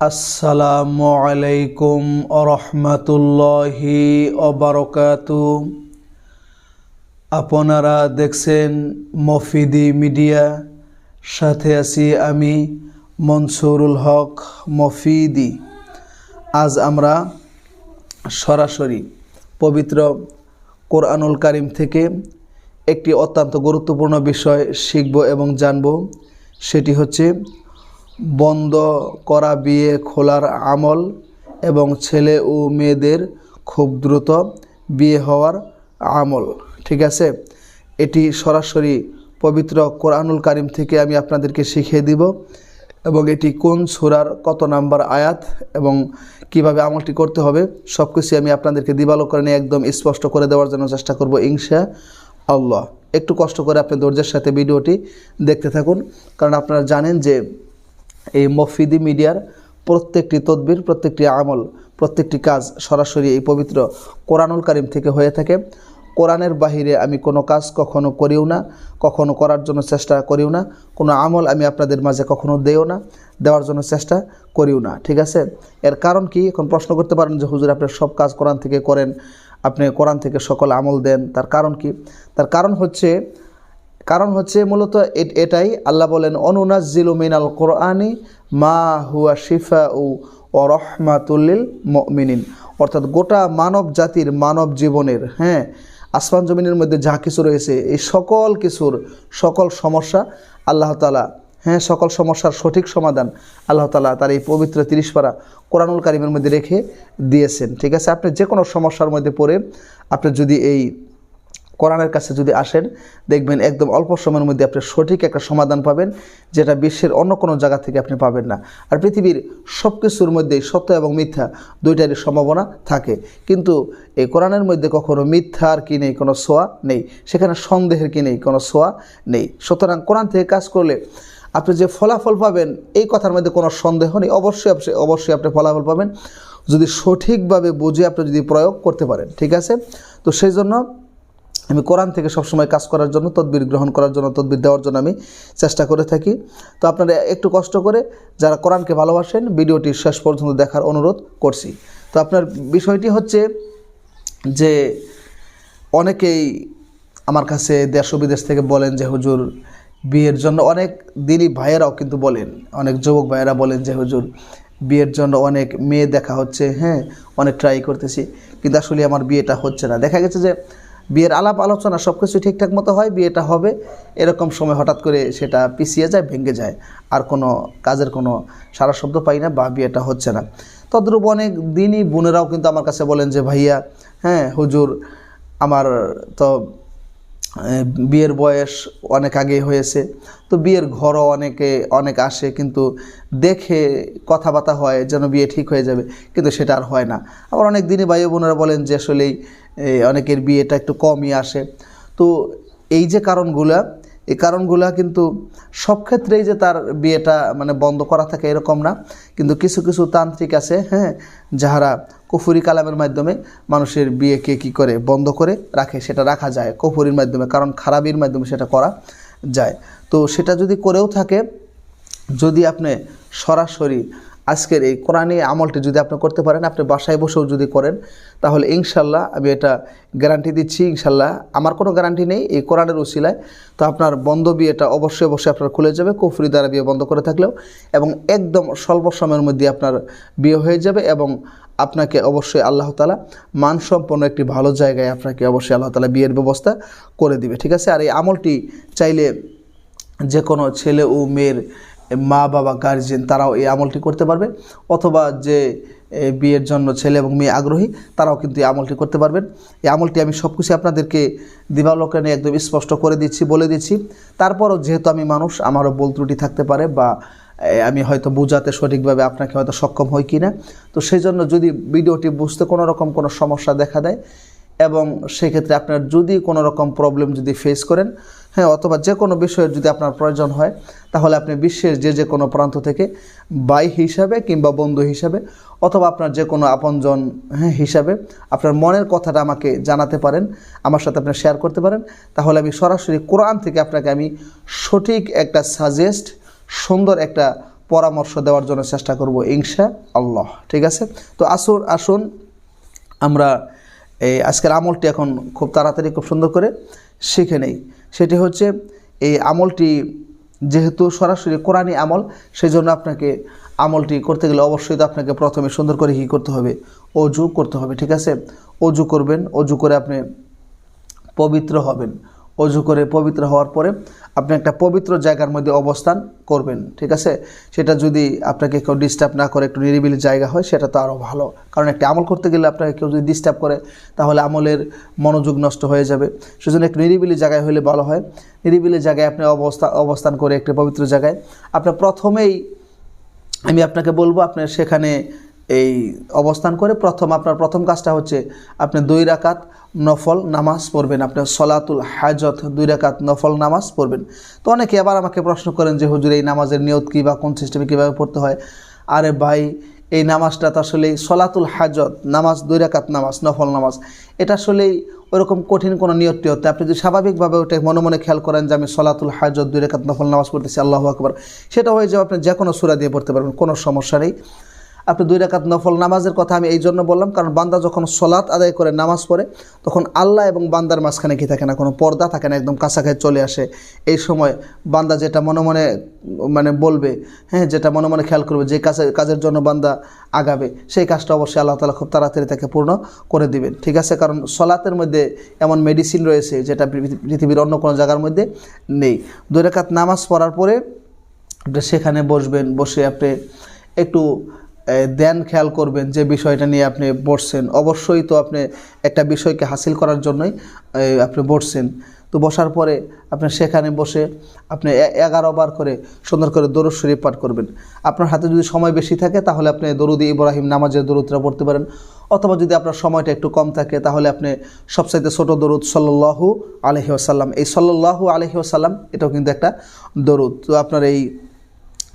আসসালামু আলাইকুম রহমতুল্লাহি অবরকাতু আপনারা দেখছেন মফিদি মিডিয়া, সাথে আছি আমি মনসুরুল হক মফিদি। আজ আমরা সরাসরি পবিত্র কোরআনুল কারিম থেকে একটি অত্যন্ত গুরুত্বপূর্ণ বিষয় শিখব এবং জানব, সেটি হচ্ছে বন্ধ করা বিয়ে খোলার আমল এবং ছেলে ও মেয়েদের খুব দ্রুত বিয়ে হওয়ার আমল। ঠিক আছে? এটি সরাসরি পবিত্র কোরআনুল কারিম থেকে আমি আপনাদেরকে শিখিয়ে দিব এবং এটি কোন সুরার কত নাম্বার আয়াত এবং কীভাবে আমলটি করতে হবে সব কিছু আমি আপনাদেরকে দিবালোকরণে একদম স্পষ্ট করে দেওয়ার জন্য চেষ্টা করব ইনশা আল্লাহ। একটু কষ্ট করে আপনি ধৈর্যের সাথে ভিডিওটি দেখতে থাকুন, কারণ আপনারা জানেন যে এই মফিদি মিডিয়ার প্রত্যেকটি তদবির, প্রত্যেকটি আমল, প্রত্যেকটি কাজ সরাসরি এই পবিত্র কোরআনুল কারিম থেকে হয়ে থাকে। কোরআনের বাহিরে আমি কোনো কাজ কখনো করিও না, কখনো করার জন্য চেষ্টা করিও না, কোনো আমল আমি আপনাদের মাঝে কখনো দেও না, দেওয়ার জন্য চেষ্টা করিও না, ঠিক আছে? এর কারণ কি? এখন প্রশ্ন করতে পারেন যে, হুজুর, আপনি সব কাজ কোরআন থেকে করেন, আপনি কোরআন থেকে সকল আমল দেন। তার কারণ কি? তার কারণ হচ্ছে কারণ হচ্ছে মূলত এটাই আল্লাহ বলেন অনুনাজিলু মিনাল কোরআনি মা হুয়া শিফা ও রহমাতুল্লিল মিনিন অর্থাৎ গোটা মানব জাতির মানব জীবনের হ্যাঁ আসমান জমিনের মধ্যে যা কিছু রয়েছে, এই সকল কিছুর সকল সমস্যা আল্লাহ তালা হ্যাঁ সকল সমস্যার সঠিক সমাধান আল্লাহ তালা তার এই পবিত্র তিরিশ পারা কোরআনুল কারিমের মধ্যে রেখে দিয়েছেন। ঠিক আছে? আপনি যে কোনো সমস্যার মধ্যে পড়ে, আপনি যদি এই কোরআনের কাছে যদি আসেন, দেখবেন একদম অল্প সময়ের মধ্যে আপনি সঠিক একটা সমাধান পাবেন, যেটা বিশ্বের অন্য কোনো জায়গা থেকে আপনি পাবেন না। আর পৃথিবীর সব কিছুর মধ্যেই সত্য এবং মিথ্যা দুইটারই সম্ভাবনা থাকে। কিন্তু এই কোরআনের মধ্যে কখনো আর কি নেই, কোনো সোয়া নেই। সেখানে সন্দেহের কি নেই, কোনো সোয়া নেই। সুতরাং কোরআন থেকে কাজ করলে আপনি যে ফলাফল পাবেন, এই কথার মধ্যে কোনো সন্দেহ নেই। অবশ্যই আপনি অবশ্যই আপনি ফলাফল পাবেন। যদি সঠিকভাবে বুঝে আপনি যদি প্রয়োগ করতে পারেন, ঠিক আছে? তো সেই জন্য আমি কোরআন থেকে সবসময় কাজ করার জন্য, তদবির গ্রহণ করার জন্য, তদবির দেওয়ার জন্য আমি চেষ্টা করে থাকি। তো আপনারা একটু কষ্ট করে যারা কোরআনকে ভালোবাসেন, ভিডিওটি শেষ পর্যন্ত দেখার অনুরোধ করছি। তো আপনার বিষয়টি হচ্ছে যে অনেকেই আমার কাছে দেশ বিদেশ থেকে বলেন যে, হুজুর, বিয়ের জন্য অনেক দিনই ভাইয়েরাও কিন্তু বলেন, অনেক যুবক ভাইয়েরা বলেন যে, হুজুর, বিয়ের জন্য অনেক মেয়ে দেখা হচ্ছে হ্যাঁ অনেক ট্রাই করতেছি। কিন্তু আসলে আমার বিয়েটা হচ্ছে না। দেখা গেছে যে বিয়ের আলাপ আলোচনা সব কিছু ঠিকঠাক মতো হয়, বিয়েটা হবে, এরকম সময় হঠাৎ করে সেটা পিছিয়ে যায়, ভেঙে যায়। আর কোনো কাজের কোনো সারা শব্দ পাই না বা বিয়েটা হচ্ছে না। তদ্রুপ অনেক দিনই বোনেরাও কিন্তু আমার কাছে বলেন যে, ভাইয়া হ্যাঁ হুজুর, আমার তো বিয়ের বয়স অনেক আগে হয়েছে। তো বিয়ের ঘরও অনেকে, অনেক আসে, কিন্তু দেখে কথাবার্তা হয় যেন বিয়ে ঠিক হয়ে যাবে, কিন্তু সেটা আর হয় না। আবার অনেক দিনই ভাই বোনেরা বলেন যে আসলেই অনেকের বিয়েটা একটু কমই আসে। তো এই যে কারণগুলা এই কারণগুলা কিন্তু সব ক্ষেত্রেই যে তার বিয়েটা মানে বন্ধ করা থাকে এরকম না। কিন্তু কিছু কিছু তান্ত্রিক আছে হ্যাঁ যাহারা কুফুরি কালামের মাধ্যমে মানুষের বিয়েকে কি করে বন্ধ করে রাখে, সেটা রাখা যায় কুফুরির মাধ্যমে, কারণ খারাপির মাধ্যমে সেটা করা যায়। তো সেটা যদি করেও থাকে, যদি আপনি সরাসরি আজকের এই কোরআনী আমলটি যদি আপনি করতে পারেন, আপনি বাসায় বসেও যদি করেন, তাহলে ইনশাল্লাহ আমি এটা গ্যারান্টি দিচ্ছি, ইনশাল্লাহ আমার কোনো গ্যারান্টি নেই এই কোরআনের উসিলায় তো আপনার বন্ধ বিয়েটা অবশ্যই অবশ্যই আপনার খুলে যাবে, কুফরি দ্বারা বিয়ে বন্ধ করে থাকলেও, এবং একদম স্বল্প সময়ের মধ্যে আপনার বিয়ে হয়ে যাবে এবং আপনাকে অবশ্যই আল্লাহ তালা মানসম্পন্ন একটি ভালো জায়গায় আপনাকে অবশ্যই আল্লাহ তালা বিয়ের ব্যবস্থা করে দিবে, ঠিক আছে? আর এই আমলটি চাইলে যে কোনো ছেলে ও মেয়ের মা বাবা গার্জেন তারাও এই আমলটি করতে পারবে। অথবা যে বিয়ের জন্য ছেলে এবং মেয়ে আগ্রহী, তারাও কিন্তু এই আমলটি করতে পারবেন। এই আমলটি আমি সব কিছু আপনাদেরকে দিবালোকানে একদম স্পষ্ট করে দিচ্ছি, বলে দিচ্ছি। তারপরও যেহেতু আমি মানুষ, আমারও বল ত্রুটি থাকতে পারে বা আমি হয়তো বোঝাতে সঠিকভাবে আপনাকে হয়তো সক্ষম হই কি না তো সেই জন্য যদি ভিডিওটি বুঝতে কোনো রকম কোনো সমস্যা দেখা দেয় এবং সেক্ষেত্রে আপনার যদি কোনো রকম প্রবলেম যদি ফেস করেন হ্যাঁ অথবা যে কোনো বিষয়ের যদি আপনার প্রয়োজন হয়, তাহলে আপনি বিশ্বের যে যে কোনো প্রান্ত থেকে বাই হিসাবে কিংবা বন্ধু হিসাবে অথবা আপনার যে কোনো আপনজন হ্যাঁ হিসাবে আপনার মনের কথাটা আমাকে জানাতে পারেন, আমার সাথে আপনি শেয়ার করতে পারেন। তাহলে আমি সরাসরি কোরআন থেকে আপনাকে আমি সঠিক একটা সাজেস্ট সুন্দর একটা পরামর্শ দেওয়ার জন্য চেষ্টা করব ইনশা আল্লাহ ঠিক আছে? তো আসুন আসুন, আমরা এই আজকের আমলটি এখন খুব তাড়াতাড়ি, খুব সুন্দর করে শিখে নেই। সেটি হচ্ছে, এই আমলটি যেহেতু সরাসরি কোরআনই আমল সেই জন্য আপনাকে আমলটি করতে গেলে অবশ্যই তো আপনাকে প্রথমে সুন্দর করে কী করতে হবে, অজু করতে হবে, ঠিক আছে? অজু করবেন, অজু করে আপনি পবিত্র হবেন। অজু করে পবিত্র হওয়ার পরে আপনি একটা পবিত্র জায়গার মধ্যে অবস্থান করবেন, ঠিক আছে? সেটা যদি আপনাকে কেউ ডিস্টার্ব না করে, একটু নিরিবিলি জায়গা হয়, সেটা তো আরও ভালো। কারণ একটা আমল করতে গেলে আপনাকে কেউ যদি ডিস্টার্ব করে, তাহলে আমলের মনোযোগ নষ্ট হয়ে যাবে। সেজন্য একটু নিরিবিলি জায়গায় হলে ভালো হয়। নিরিবিলি জায়গায় আপনি অবস্থা অবস্থান করে একটা পবিত্র জায়গায়। আপনার প্রথমেই আমি আপনাকে বলব, আপনার সেখানে এই অবস্থান করে প্রথম আপনার প্রথম কাজটা হচ্ছে আপনি দুই রাকাত নফল নামাজ পড়বেন। আপনি সলাতুল হাজত দুই রাকাত নফল নামাজ পড়বেন। তো অনেকে আবার আমাকে প্রশ্ন করেন যে, হুজুর, এই নামাজের নিয়ত কী বা কোন সিস্টেমে কীভাবে পড়তে হয়? আরে ভাই, এই নামাজটা তো আসলে সলাতুল হাজত, নামাজ দুই রাকাত নামাজ, নফল নামাজ। এটা আসলেই ওরকম কঠিন কোনো নিয়ত টিয়ত আপনি যদি স্বাভাবিকভাবে ওটা মনে মনে খেয়াল করেন যে, আমি সলাতুল হাজত দুই রেখাত নফল নামাজ পড়তেছি, আল্লাহ আকবর, সেটা হয়ে যাবে আপনি যে কোনো সুরা দিয়ে পড়তে পারবেন, কোনো সমস্যা নেই। আপনি দুই রাকাত নফল নামাজের কথা আমি এই জন্য বললাম, কারণ বান্দা যখন সলাৎ আদায় করে নামাজ পড়ে, তখন আল্লাহ এবং বান্দার মাঝখানে কি থাকে না, কোনো পর্দা থাকে না, একদম কাছাকাছি চলে আসে। এই সময় বান্দা যেটা মনে মনে মানে বলবে হ্যাঁ যেটা মনে মনে খেয়াল করবে, যে কাজে, কাজের জন্য বান্দা আগাবে, সেই কাজটা অবশ্যই আল্লাহ তালা খুব তাড়াতাড়ি তাকে পূর্ণ করে দিবেন। ঠিক আছে? কারণ সলাতের মধ্যে এমন মেডিসিন রয়েছে, যেটা পৃথিবীর অন্য কোনো জায়গার মধ্যে নেই। দুই রেখাত নামাজ পড়ার পরে আপনি সেখানে বসবেন, বসে আপনি একটু ধ্যান খেয়াল করবেন যে বিষয়টা নিয়ে আপনি বসছেন। অবশ্যই তো আপনি একটা বিষয়কে হাসিল করার জন্যই আপনি বসছেন। তো বসার পরে আপনি সেখানে বসে আপনি এগারো বার করে সুন্দর করে দরুদ শরীফ পাঠ করবেন। আপনার হাতে যদি সময় বেশি থাকে, তাহলে আপনি দরুদি ইব্রাহিম নামাজের দরুদটা পড়তে পারেন। অথবা যদি আপনার সময়টা একটু কম থাকে, তাহলে আপনি সবচাইতে ছোটো দরুদ সাল্লাহু আলহি আসাল্লাম এই সাল্লাহু আলহি আসাল্লাম এটাও কিন্তু একটা দরুদ। তো আপনার এই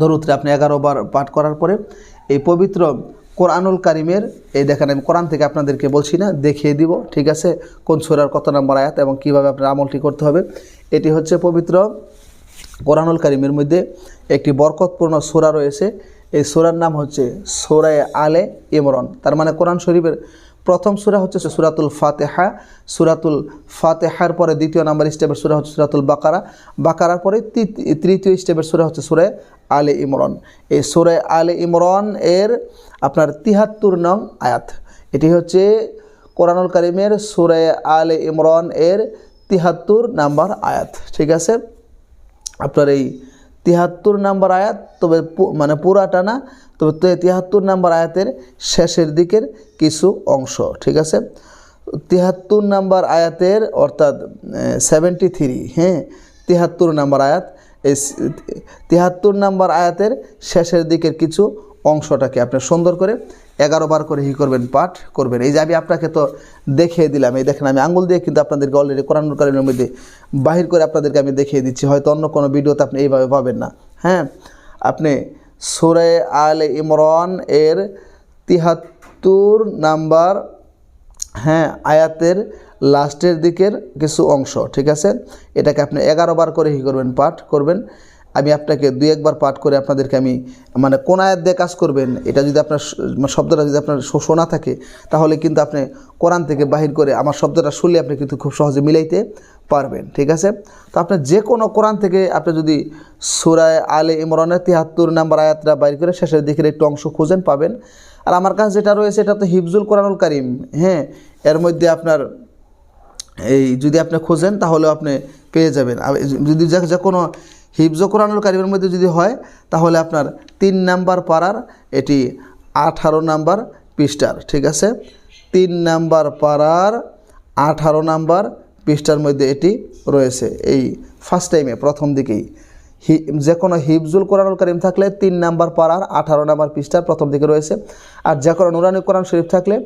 দরুদটা আপনি এগারো বার পাঠ করার পরে এই পবিত্র কোরআনুল কারিমের, এই দেখেন আমি কোরআন থেকে আপনাদেরকে বলছি না, দেখিয়ে দিব, ঠিক আছে? কোন সুরার কত নম্বর আয়াত এবং কীভাবে আপনার আমলটি করতে হবে। এটি হচ্ছে পবিত্র কোরআনুল কারিমের মধ্যে একটি বরকতপূর্ণ সুরা রয়েছে। এই সুরার নাম হচ্ছে সোরায় আলে ইমরন। তার মানে কোরআন শরীফের প্রথম সুরা হচ্ছে সুরাতুল ফাতেহা। সুরাতুল ফাতেহার পরে দ্বিতীয় নাম্বার স্টেপের সুরা হচ্ছে সুরাতুল বাকারা। বাকারার পরে তৃতীয় স্টেপের সুরা হচ্ছে সুরে আলে ইমরন। এই সুরে আলে ইমরন এর আপনার তিহাত্তর নং আয়াত। এটি হচ্ছে কোরআনুল করিমের সুরে আলে ইমরন এর তিহাত্তর নাম্বার আয়াত। ঠিক আছে? আপনার এই তিহাত্তর নাম্বার আয়াত, তবে মানে পুরাটা না, তবে তিয়াত্তর নাম্বার আয়াতের শেষের দিকের কিছু অংশ, ঠিক আছে? তিয়াত্তর নাম্বার আয়াতের, অর্থাৎ সেভেন্টি থ্রি হ্যাঁ? তিয়াত্তর নাম্বার আয়াত এই তিহাত্তর নাম্বার আয়াতের শেষের দিকের কিছু অংশটাকে আপনি সুন্দর করে এগারো বার করে হি করবেন, পাঠ করবেন। এই যে আমি আপনাকে তো দেখিয়ে দিলাম, এই দেখেন আমি আঙ্গুল দিয়ে কিন্তু আপনাদেরকে অলরেডি কোরআন কারিমের মধ্যে বাহির করে আপনাদেরকে আমি দেখিয়ে দিচ্ছি। হয়তো অন্য কোনো ভিডিওতে আপনি এইভাবে পাবেন না। হ্যাঁ আপনি সুরে আল ইমরান এর তিহাত্তর নাম্বার হ্যাঁ আয়াতের লাস্টের দিকের কিছু অংশ, ঠিক আছে? এটাকে আপনি এগারো বার করে হি করবেন, পাঠ করবেন। আমি আপনাকে দুই একবার পাঠ করে আপনাদেরকে আমি মানে কোন আয়াত দিয়ে কাজ করবেন, এটা যদি আপনার মানে শব্দটা যদি আপনার শোনা থাকে, তাহলে কিন্তু আপনি কোরআন থেকে বাহির করে আমার শব্দটা শুনলে আপনি কিন্তু খুব সহজে মিলাইতে পারবেন, ঠিক আছে? তো আপনি যে কোনো কোরআন থেকে আপনি যদি সুরায় আলে ইমরানের তিয়াত্তর নাম্বার আয়াতটা বাইর করে শেষের দিকের একটু অংশ খুঁজেন, পাবেন। আর আমার কাছে যেটা রয়েছে, এটা তো হিফজুল কোরআনুল কারিম হ্যাঁ? এর মধ্যে আপনার এই যদি আপনি খোঁজেন তাহলে আপনি পেয়ে যাবেন। যদি যে কোনো হিফজ কোরআনুল কারিমের মধ্যে যদি হয়, তাহলে আপনার তিন নাম্বার পাড়ার এটি আঠারো নাম্বার পৃষ্ঠার, ঠিক আছে? তিন নাম্বার পাড়ার আঠারো নাম্বার পৃষ্ঠার মধ্যে এটি রয়েছে। এই ফার্স্ট টাইমে প্রথম দিকেই। হি, যে কোনো হিফজুল কোরআনুল করিম থাকলে তিন নাম্বার পাড়ার আঠারো নাম্বার পৃষ্ঠার প্রথম দিকে রয়েছে। আর যে কোনো নুরানি কোরআন শরীফ থাকলে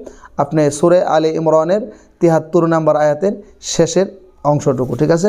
আপনি সুরে আলী ইমরানের তিহাত্তর নাম্বার আয়াতের শেষের অংশটুকু, ঠিক আছে?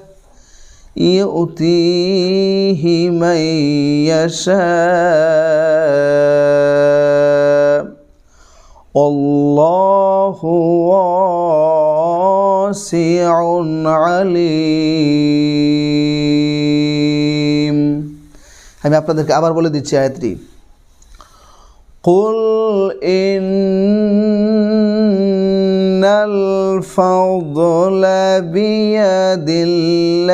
يؤتيه من يشاء والله واسع عليم আমি আপনাদেরকে আবার বলে দিচ্ছি আয়াতটি قل إن الفضل بيد الله.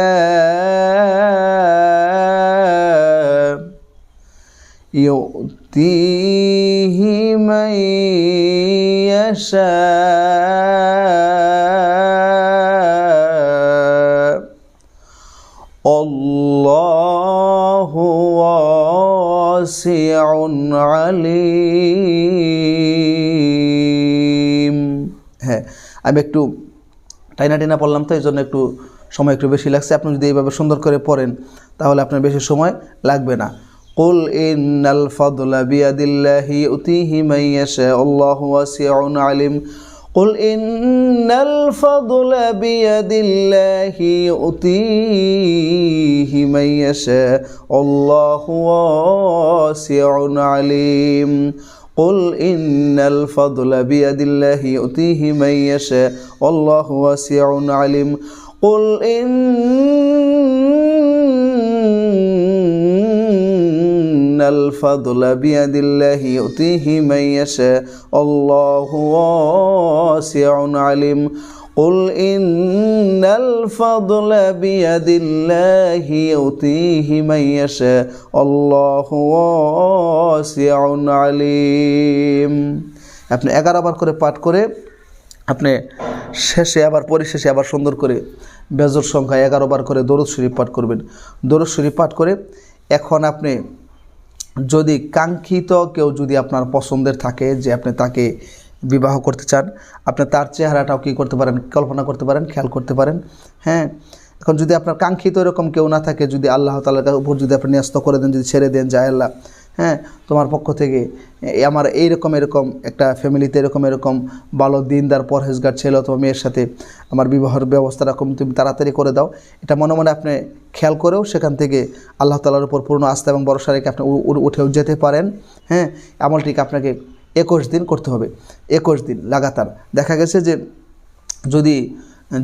يؤتيه من يشاء. الله واسع عليم. আমি একটু টাইনা টাইনা পড়লাম তো এই জন্য একটু সময় একটু বেশি লাগছে আপনি যদি এইভাবে সুন্দর করে পড়েন তাহলে আপনার বেশি সময় লাগবে না قل إن الفضل بيد الله يؤتيه من يشاء الله واسع عليم قل إن الفضل بيد الله يؤتيه من يشاء الله واسع عليم قل إن الفضل بيد الله يؤتيه من يشاء والله واسع عليم قل إن الفضل بيد الله يؤتيه من يشاء الله واسع عليم قل إن الفضل بيد الله يؤتيه من يشاء الله واسع عليم আপনি এগারো বার করে পাঠ করে আপনি শেষে আবার পরিশেষে আবার সুন্দর করে বেজর সংখ্যা এগারো বার করে দরুদ শরীফ পাঠ করবেন দরুদ শরীফ পাঠ করে এখন আপনি যদি কাঙ্ক্ষিত কেউ যদি আপনার পছন্দের থাকে যে আপনি তাকে বিবাহ করতে চান, আপনি তার চেহারাটাও কী করতে পারেন, কল্পনা করতে পারেন, খেয়াল করতে পারেন। হ্যাঁ এখন যদি আপনার কাঙ্ক্ষিত এরকম কেউ না থাকে, যদি আল্লাহ তালার উপর যদি আপনি ন্যস্ত করে দেন, যদি ছেড়ে দেন, যায় আল্লাহ। হ্যাঁ তোমার পক্ষ থেকে আমার এইরকম এরকম একটা ফ্যামিলিতে এরকম এরকম ভালো দিনদার, পরহেজগার ছেলে অথবা মেয়ের সাথে আমার বিবাহের ব্যবস্থা রকম তুমি তাড়াতাড়ি করে দাও। এটা মনে মনে আপনি খেয়াল করেও সেখান থেকে আল্লাহ তালার উপর পূর্ণ আস্থা এবং ভরসা রেখে আপনি উঠেও যেতে পারেন। হ্যাঁ আমলটিকে আপনাকে একুশ দিন করতে হবে। একুশ দিন লাগাতার। দেখা গেছে যে যদি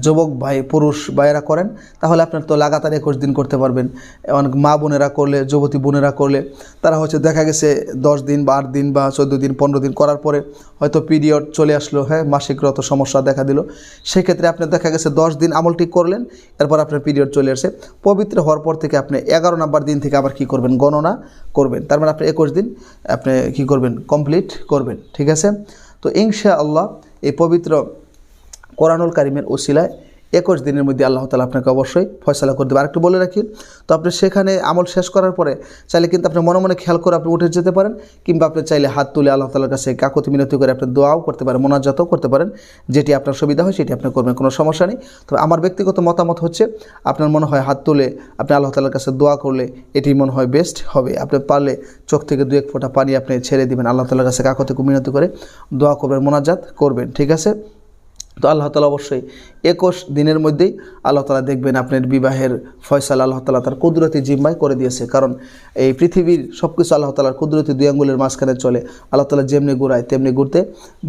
যুবক ভাই, পুরুষ ভাইয়েরা করেন, তাহলে আপনার তো লাগাতার একুশ দিন করতে পারবেন। অনেক মা বোনেরা করলে, যুবতী বোনেরা করলে, তারা হচ্ছে দেখা গেছে দশ দিন বা আট দিন বা চোদ্দ দিন, পনেরো দিন করার পরে হয়তো পিরিয়ড চলে আসলো হ্যাঁ মাসিকগত সমস্যা দেখা দিল। সেক্ষেত্রে আপনি দেখা গেছে দশ দিন আমলটি করলেন, এরপর আপনার পিরিয়ড চলে আসে। পবিত্র হওয়ার পর থেকে আপনি এগারো নাম্বার দিন থেকে আবার কি করবেন? গণনা করবেন। তার মানে আপনি একুশ দিন আপনি কি করবেন? কমপ্লিট করবেন, ঠিক আছে? তো ইনশা আল্লাহ এই পবিত্র কোরআনুল কারিমের ওসিলায় একুশ দিনের মধ্যে আল্লাহ তালা আপনাকে অবশ্যই ফয়সলা করে দেবে। আরেকটু বলে রাখি, তো আপনি সেখানে আমল শেষ করার পরে চাইলে কিন্তু আপনি মনে মনে খেয়াল করে আপনি উঠে যেতে পারেন, কিংবা আপনি চাইলে হাত তুলে আল্লাহ তালার কাছে কাকতি মিনতি করে আপনি দোয়াও করতে পারেন, মোনাজাতও করতে পারেন, যেটি আপনার সুবিধা হয় সেটি আপনি করবেন, কোনো সমস্যা নেই। তবে আমার ব্যক্তিগত মতামত হচ্ছে, আপনার মনে হয় হাত তুলে আপনি আল্লাহ তালার কাছে দোয়া করলে এটি মনে হয় বেস্ট হবে। আপনি পারলে চোখ থেকে দু এক ফোঁটা পানি আপনি ছেড়ে দেবেন, আল্লাহ তালার কাছে কাকতি মিনতি করে দোয়া করবেন, মোনাজাত করবেন, ঠিক আছে? তো আল্লাহ তালা অবশ্যই একুশ দিনের মধ্যেই আল্লাহ তালা দেখবেন আপনার বিবাহের ফয়সাল আল্লাহ তালা তার কুদরতি জিম্মায় করে দিয়েছে। কারণ এই পৃথিবীর সব কিছু আল্লাহ তালার কুদরতি দুই আঙ্গুলের মাঝখানে চলে। আল্লাহ তালা যেমনি ঘুরায়, তেমনি ঘুরতে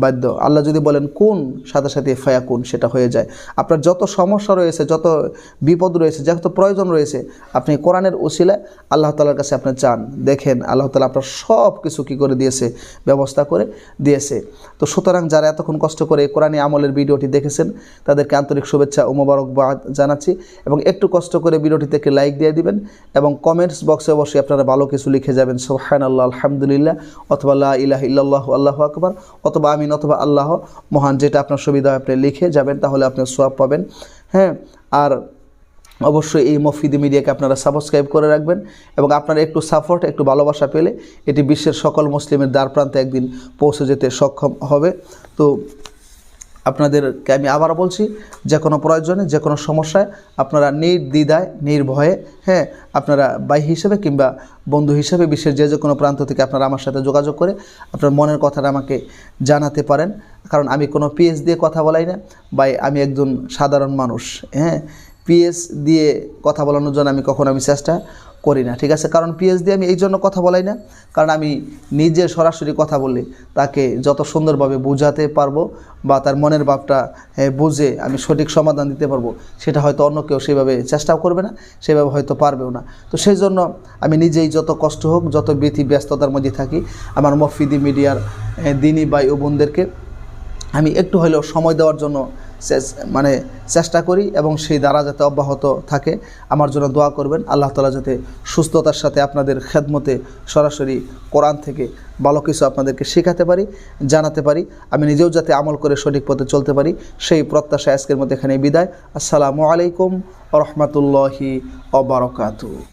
বাধ্য। আল্লাহ যদি বলেন, কোন সাথে সাথে ফায়া কোন সেটা হয়ে যায়। আপনার যত সমস্যা রয়েছে, যত বিপদ রয়েছে, যত প্রয়োজন রয়েছে, আপনি কোরআনের ওসিলায় আল্লাহ তালার কাছে আপনি চান। দেখেন, আল্লাহ তালা আপনার সব কিছু কী করে দিয়েছে, ব্যবস্থা করে দিয়েছে। তো সুতরাং যারা এতক্ষণ কষ্ট করে কোরআনী আমলের ভিডিওটি দেখেছেন, তাদেরকে আন্তরিক শুভেচ্ছা ও মোবারকবাদ জানাচ্ছি এবং একটু কষ্ট করে ভিডিওটিতে একটি লাইক দিয়ে দিবেন এবং কমেন্টস বক্সে অবশ্যই আপনারা ভালো কিছু লিখে যাবেন সোহান আল্লাহ আলহামদুলিল্লাহ, অথবা লা ইলাহ ইল্লাল্লাহু, আল্লাহ আকবর, অথবা আমিন, অথবা আল্লাহ মহান, যেটা আপনার সুবিধা হয় আপনি লিখে যাবেন, তাহলে আপনি সোয়াব পাবেন। হ্যাঁ আর অবশ্যই এই মফিদি মিডিয়াকে আপনারা সাবস্ক্রাইব করে রাখবেন এবং আপনারা একটু সাপোর্ট একটু ভালোবাসা পেলে এটি বিশ্বের সকল মুসলিমের দ্বার প্রান্তে একদিন পৌঁছে যেতে সক্ষম হবে। তো আপনাদেরকে আমি আবারও বলছি, যে কোনো প্রয়োজনে, যে কোনো সমস্যায় আপনারা নির্দ্বিধায়, নির্ভয়ে হ্যাঁ আপনারা ভাই হিসেবে কিংবা বন্ধু হিসেবে বিশ্বের যে যে কোনো প্রান্ত থেকে আপনারা আমার সাথে যোগাযোগ করে আপনার মনের কথাটা আমাকে জানাতে পারেন। কারণ আমি কোনো পিএস দিয়ে কথা বলাই না। ভাই, আমি একজন সাধারণ মানুষ হ্যাঁ। পিএস দিয়ে কথা বলানোর জন্য আমি কখনো আমি চেষ্টা করি না, ঠিক আছে? কারণ দিয়ে আমি এই জন্য কথা বলাই না। কারণ আমি নিজে সরাসরি কথা বললে তাকে যত সুন্দরভাবে বোঝাতে পারব বা তার মনের ভাবটা বুঝে আমি সঠিক সমাধান দিতে পারব, সেটা হয়তো অন্য কেউ সেভাবে চেষ্টাও করবে না, সেভাবে হয়তো পারবেও না। তো সেই জন্য আমি নিজেই যত কষ্ট হোক, যত ব্যথি ব্যস্ততার মধ্যে থাকি, আমার মফিদি মিডিয়ার দিনী ভাই ও বোনদেরকে, আমি একটু হলেও সময় দেওয়ার জন্য মানে চেষ্টা করি এবং সেই দ্বারা যাতে অব্যাহত থাকে। আমার জন্য দোয়া করবেন। আল্লাহ তালা যাতে সুস্থতার সাথে আপনাদের খেদমতে সরাসরি কোরআন থেকে ভালো কিছু আপনাদেরকে শেখাতে পারি, জানাতে পারি। আমি নিজেও যাতে আমল করে সঠিক পথে চলতে পারি। সেই প্রত্যাশা আজকের মধ্যে এখানে বিদায়। আসসালামু আলাইকুম রহমতুল্লাহি অবরকাতু